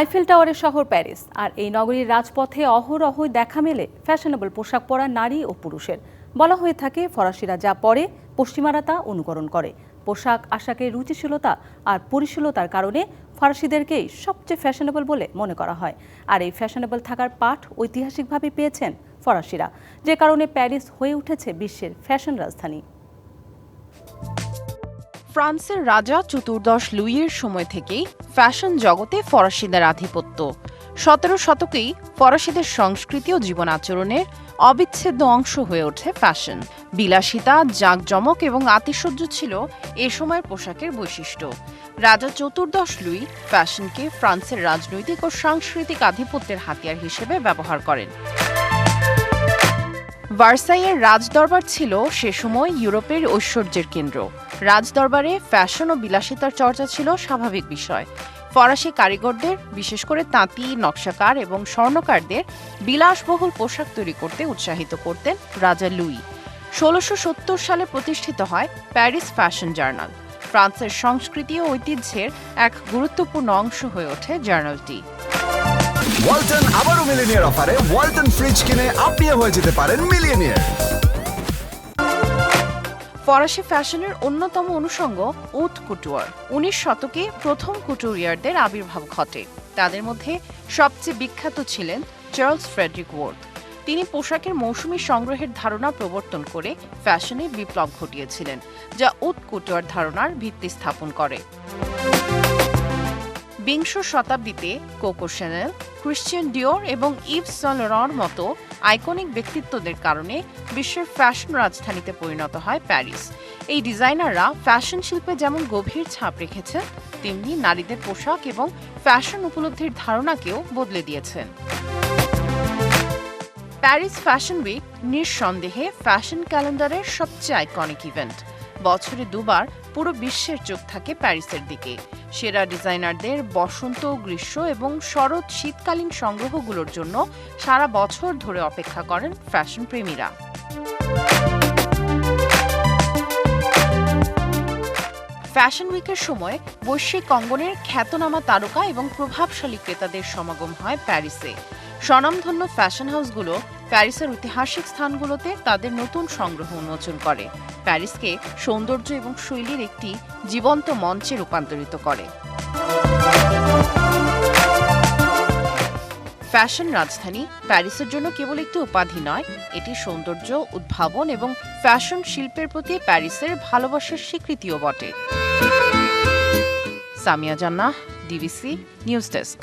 Eiffel টাওয়ারের শহর Paris. আর এই নগরীর রাজপথে অহরহ দেখা মেলে ফ্যাশনেবল পোশাক পরা নারী ও পুরুষের। বলা হয়ে থাকে, ফরাসিরা যা পরে, পশ্চিমারা তা অনুকরণ করে। পোশাক আশাকের রুচিশীলতা আর পরিশীলতার কারণে ফরাসিদেরকেই সবচেয়ে ফ্যাশনেবল বলে মনে করা হয়। আর এই ফ্যাশনেবল থাকার পাঠ ঐতিহাসিকভাবে পেয়েছেন ফরাসিরা। যে কারণে প্যারিস হয়ে উঠেছে বিশ্বের ফ্যাশন রাজধানী। ফ্রান্সের রাজা চতুর্দশ লুইয়ের সময় থেকেই ফ্যাশন জগতে ফরাসিদের আধিপত্য। সতেরো শতকেই ফরাসিদের সংস্কৃতি ও জীবন আচরণের অবিচ্ছেদ্য অংশ হয়ে ওঠে ফ্যাশন। বিলাসিতা, জাঁকজমক এবং আতিশয্য ছিল এ সময়ের পোশাকের বৈশিষ্ট্য। রাজা চতুর্দশ লুই ফ্যাশনকে ফ্রান্সের রাজনৈতিক ও সাংস্কৃতিক আধিপত্যের হাতিয়ার হিসেবে ব্যবহার করেন। ভার্সাইয়ের রাজদরবার ছিল সে সময় ইউরোপের ঐশ্বর্যের কেন্দ্র। রাজদরবারে ফ্যাশন ও বিলাসিতার চর্চা ছিল স্বাভাবিক বিষয়। ফরাসি কারিগরদের, বিশেষ করে তাঁতি, নকশাকার এবং স্বর্ণকারদের, বিলাসবহুল পোশাক তৈরি করতে উৎসাহিত করতেন রাজা লুই। ষোলোশো সত্তর সালে প্রতিষ্ঠিত হয় প্যারিস ফ্যাশন জার্নাল। ফ্রান্সের সংস্কৃতি ও ঐতিহ্যের এক গুরুত্বপূর্ণ অংশ হয়ে ওঠে জার্নালটি। ওয়ালটন আবারও মিলিনিয়ার অফারে ওয়ালটন ফ্রিজ কিনে আপনিও হয়ে যেতে পারেন মিলিয়নিয়ার। ফরাসি ফ্যাশনের অন্যতম অনুষঙ্গ উট কুটুয়ার। উনিশ শতকে প্রথম কুটুরিয়ারদের আবির্ভাব ঘটে। তাদের মধ্যে সবচেয়ে বিখ্যাত ছিলেন চার্লস ফ্রেডরিক ওয়ার্থ। তিনি পোশাকের মৌসুমী সংগ্রহের ধারণা প্রবর্তন করে ফ্যাশনে বিপ্লব ঘটিয়েছিলেন, যা উট কুটুয়ার ধারণার ভিত্তি স্থাপন করে। বিংশ শতাব্দীতে কোকো শ্যানেল ক্রিশ্চিয়ান ডিওর এবং ইভ সলরর মতো আইকনিক ব্যক্তিত্বদের কারণে বিশ্বের ফ্যাশন রাজধানীতে পরিণত হয় প্যারিস। এই ডিজাইনাররা ফ্যাশন শিল্পে যেমন গভীর ছাপ রেখেছেন, তেমনি নারীদের পোশাক এবং ফ্যাশন উপলব্ধির ধারণাকেও বদলে দিয়েছেন। প্যারিস ফ্যাশন উইক নিঃসন্দেহে ফ্যাশন ক্যালেন্ডারের সবচেয়ে আইকনিক ইভেন্ট। বছরে দুবার পুরো বিশ্বের চোখ থাকে প্যারিসের দিকে। সেরা ডিজাইনারদের বসন্ত, গ্রীষ্ম এবং শরৎ শীতকালীন সংগ্রহগুলোর জন্য সারা বছর ধরে অপেক্ষা করেন ফ্যাশন প্রেমীরা। ফ্যাশন উইকের সময় বৈশ্বিক অঙ্গনের খ্যাতনামা তারকা এবং প্রভাবশালী ক্রেতাদের সমাগম হয় প্যারিসে। স্বনামধন্য ফ্যাশন হাউসগুলো প্যারিসের ঐতিহাসিক স্থানগুলোতে তাদের নতুন সংগ্রহ উন্মোচন করে। প্যারিসকে সৌন্দর্য এবং শৈলীর একটি জীবন্ত মঞ্চে রূপান্তরিত করে। ফ্যাশন রাজধানী প্যারিসের জন্য কেবল একটি উপাধি নয়, এটি সৌন্দর্য, উদ্ভাবন এবং ফ্যাশন শিল্পের প্রতি প্যারিসের ভালোবাসার স্বীকৃতিও বটে। সামিয়া জান্নাহ ডিবিসি নিউজ ডেস্ক